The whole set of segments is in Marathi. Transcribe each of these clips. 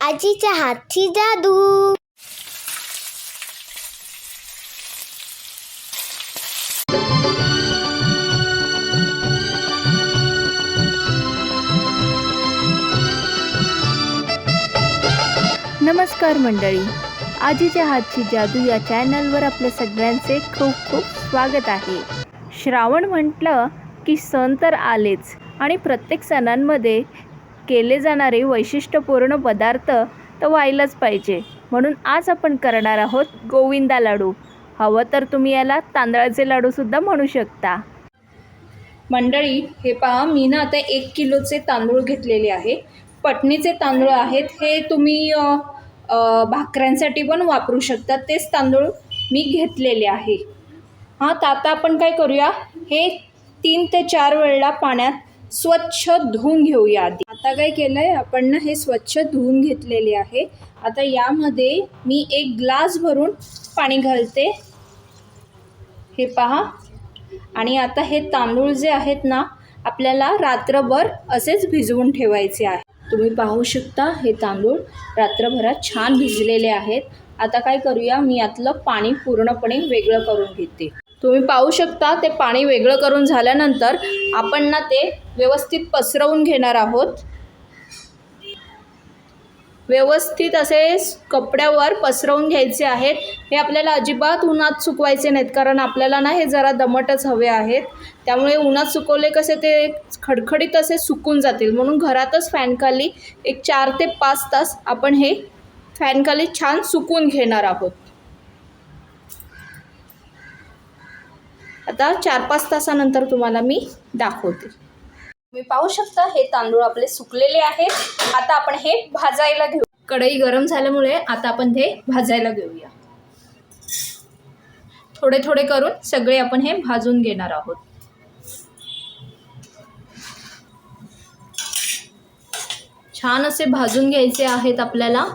आजीच्या हातची जादू. नमस्कार मंडळी. आजीच्या हातची जादू या चॅनलवर आपल्या सगळ्यांचे खूप खूप स्वागत आहे. श्रावण म्हटलं की सण तर आलेच आणि प्रत्येक सणांमध्ये केले जाणारे वैशिष्ट्यपूर्ण पदार्थ तर व्हायलाच पाहिजे. म्हणून आज आपण करणार आहोत गोविंदा लाडू. हवं तर तुम्ही याला तांदळाचे लाडूसुद्धा म्हणू शकता. मंडळी हे पहा मी ना आता एक किलोचे तांदूळ घेतलेले आहे. पटणीचे तांदूळ आहेत. हे तुम्ही भाकऱ्यांसाठी पण वापरू शकता. तेच तांदूळ मी घेतलेले आहे. हां तर आता आपण काय करूया? हे तीन ते चार वेळेला पाण्यात स्वच्छ धुवून घेऊया आधी. आता काय केलं आहे आपण ना हे स्वच्छ धुवून घेतलेले आहे. आता यामध्ये मी एक ग्लास भरून पाणी घालते. हे पहा. आणि आता हे तांदूळ जे आहेत ना आपल्याला रात्रभर असेच भिजवून ठेवायचे आहे. तुम्ही पाहू शकता हे तांदूळ रात्रभरात छान भिजलेले आहेत. आता काय करूया मी यातलं पाणी पूर्णपणे वेगळं करून घेते. तुम्ही पाहू शकता ते पाणी वेगळं करून झाल्यानंतर आपण ना ते व्यवस्थित पसरवून घेणार आहोत. व्यवस्थित असे कपड्यावर पसरवून घ्यायचे आहेत. हे आपल्याला अजिबात उन्हात सुकवायचे नाहीत कारण आपल्याला ना हे जरा दमटच हवे आहेत. त्यामुळे उन्हात सुकवले कसे ते खडखडीत असे सुकून जातील. म्हणून घरातच फॅनखाली एक चार ते पाच तास आपण हे फॅनखाली छान सुकून घेणार आहोत. आता चार पाच तासानंतर तुम्हाला मी दाखवते. तुम्ही पाहू शकता हे तांदूळ आपले सुकलेले आहेत. आता आपण हे भाजायला घेऊ. कढई गरम झाल्यामुळे आता आपण हे भाजायला घेऊया. थोडे थोडे करून सगळे आपण हे भाजून घेणार आहोत. छान असे भाजून घ्यायचे आहेत आपल्याला.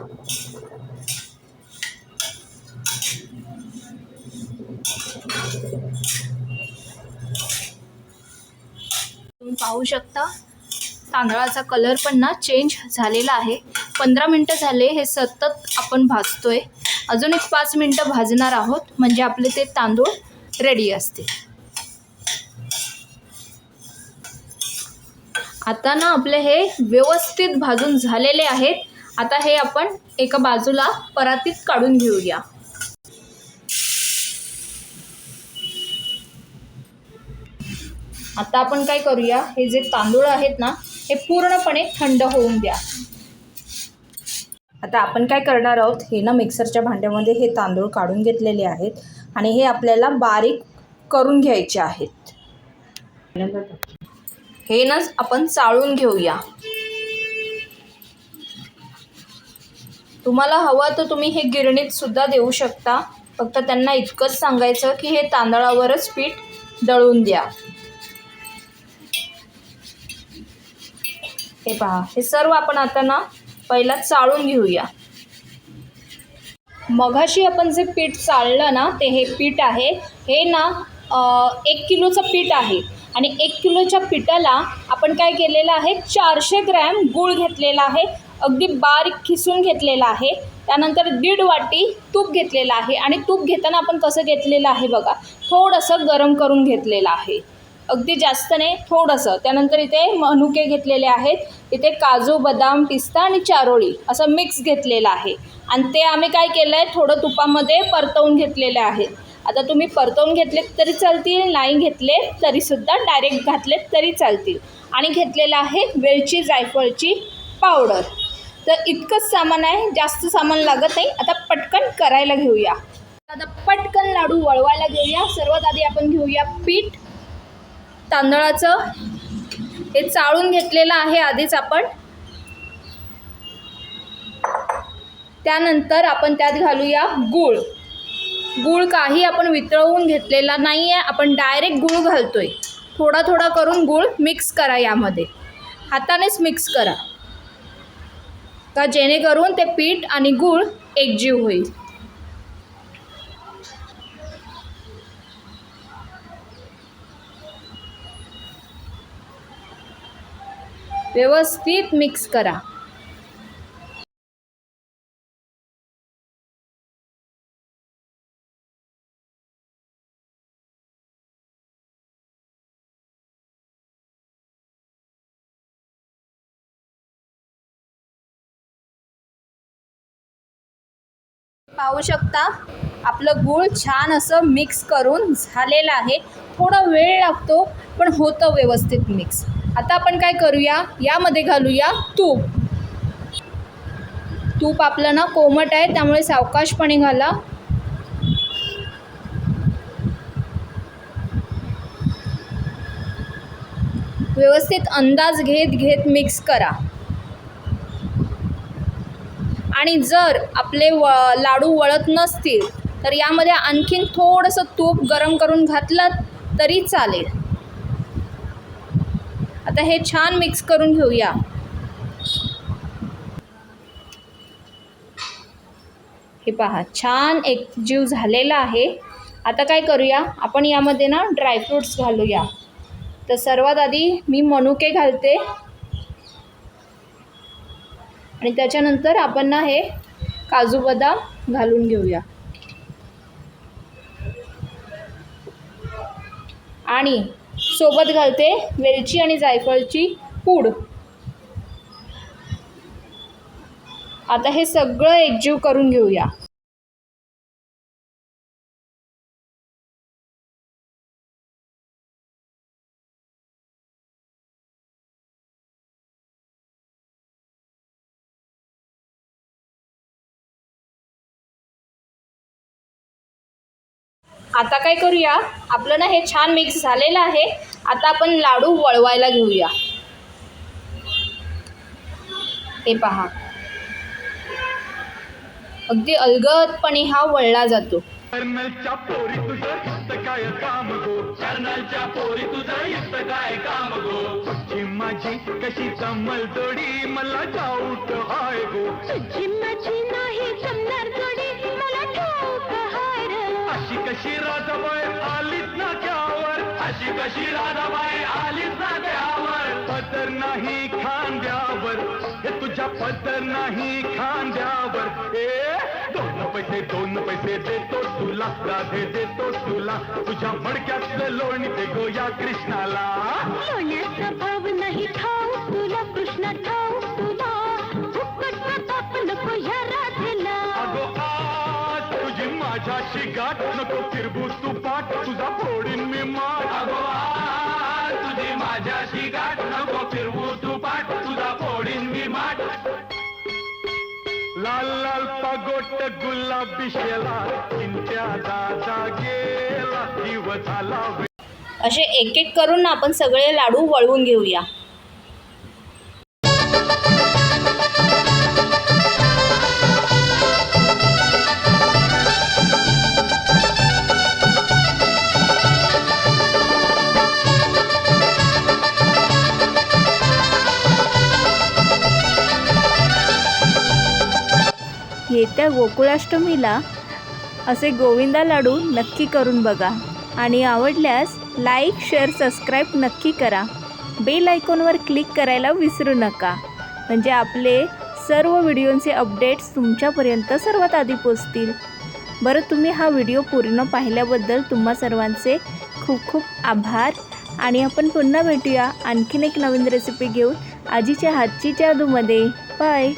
तुम्ही पाहू शकता. तांदळाचा कलर पण ना चेंज झालेला आहे. पंधरा मिनटं झाले हे सतत आपण भाजतोय. अजून एक पाच मिनटं भाजणार आहोत म्हणजे आपले ते तांदूळ रेडी असतील. आता ना आपले हे व्यवस्थित भाजून झालेले आहेत. आता हे आपण एका बाजूला परातीत काढून घेऊया. आता आपण काय करूया हे जे तांदूळ आहेत ना हे पूर्णपणे थंड होऊन द्या. आता आपण काय करणार आहोत हे ना मिक्सरच्या भांड्यामध्ये हे तांदूळ काढून घेतलेले आहेत आणि हे आपल्याला बारीक करून घ्यायचे आहेत. हे ना आपण चाळून घेऊया. तुम्हाला हवं तर तुम्ही हे गिरणीत सुद्धा देऊ शकता. फक्त त्यांना इतकंच सांगायचं की हे तांदळावरच पीठ दळून द्या. हे पहा हे सर्व आपण आता ना पहिला चाळून घेऊया. मघाशी आपण जे पीठ चाळलं ना ते हे पीठ आहे. हे ना एक किलोचं पीठ आहे. आणि एक किलोच्या पिठाला आपण काय केलेलं आहे? चारशे ग्रॅम गूळ घेतलेला आहे. अगदी बारीक खिसून घेतलेला आहे. त्यानंतर दीड वाटी तूप घेतलेलं आहे. आणि तूप घेताना आपण कसं घेतलेलं आहे बघा? थोडंसं गरम करून घेतलेलं आहे. अगदी जास्त नाही थोडंसं. त्यानंतर इथे मनुके घेतलेले आहेत. इथे काजू बदाम पिस्ता आणि चारोळी असं मिक्स घेतलेलं आहे. आणि ते आम्ही काय केलं आहे थोडं तुपामध्ये परतवून घेतलेले आहेत आता तुम्ही परतवून घेतले तरी चालतील नाही घेतले तरीसुद्धा डायरेक्ट घातले तरी चालतील. आणि घेतलेलं आहे वेलची जायफळची पावडर तर इतकंच सामान आहे जास्त सामान लागत नाही. आता पटकन करायला घेऊया. आता पटकन लाडू वळवायला घेऊया. सर्वात आधी आपण घेऊया पीठ. तांदळाचं हे चाळून घेतलेलं आहे आधीच आपण. त्यानंतर आपण त्यात घालूया गूळ. गूळ काही आपण वितळवून घेतलेला नाही आहे आपण डायरेक्ट गूळ घालतोय. थोडा थोडा करून गूळ मिक्स करा यामध्ये. हातानेच मिक्स करा. का जेणेकरून ते पीठ आणि गूळ एकजीव होईल. व्यवस्थित मिक्स करा. पाहू शकता आपलं गुळ छान असं मिक्स करून झालेलं आहे. थोडा वेळ लागतो पण होतं व्यवस्थित मिक्स आता आपण काय करूया? यामध्ये घालूया तूप. तूप आपलं ना कोमट आहे त्यामुळे सावकाशपणे घाला. व्यवस्थित अंदाज घेत घेत मिक्स करा. आणि जर आपले व लाडू वळत नसतील तर यामध्ये आणखीन थोडंसं तूप गरम करून घातलं तरी चालेल. आता हे छान मिक्स करून घेऊया. हे पहा छान एक जीव झालेला आहे. आता काय करूया? आपण यामध्ये ना ड्रायफ्रूट्स घालूया. तर सर्वात आधी मी मनुके घालते. आणि त्याच्यानंतर आपण ना हे काजू बदाम घालून घेऊया. आणि सोबत घालते वेलची आणि जायफळची पूड. आता हे सगळं एकजीव करून घेऊया. आता काय करूया? आपलं ना हे छान मिक्स झालेलं आहे. आता आपण लाडू वळवायला घेऊया. हे पहा. अगदी अलगदपणे हा वळला जातो. कर्नलच्या पोरी अशी कशी राधाबाई आलीच ना त्यावर? अशी कशी राधाबाई आलीच ना त्यावर? पदर नाही खांद्यावर हे तुझ्या पदर नाही खांद्यावर ए दोन पैसे दोन पैसे देतो तुला राधे देतो तुला. तुझ्या मडक्यातलं लोणी ते गोया कृष्ण माझ्याशी गाठ नको फिरबू तू पाठ. तुझा फोडीन मी माठ. तुझी माझ्याशी गाठ नको फिरबू तू पाठ. तुझा फोडीन मी माठ. लाल लाल पगोट गुलाबी शेला चिंत्या दादा गेला जीव झाला वे- असे एक एक करून ना आपण सगळे लाडू वळवून घेऊया. येत्या गोकुळाष्टमीला असे गोविंदा लाडू नक्की करून बघा. आणि आवडल्यास लाईक शेअर सबस्क्राईब नक्की करा. बेल आयकॉनवर क्लिक करायला विसरू नका. म्हणजे आपले सर्व व्हिडिओंचे अपडेट्स तुमच्यापर्यंत सर्वात आधी पोचतील. बरं तुम्ही हा व्हिडिओ पूर्ण पाहिल्याबद्दल तुम्हा सर्वांचे खूप खूप आभार. आणि आपण पुन्हा भेटूया आणखीन एक नवीन रेसिपी घेऊन आजीच्या हातची जादूमध्ये. बाय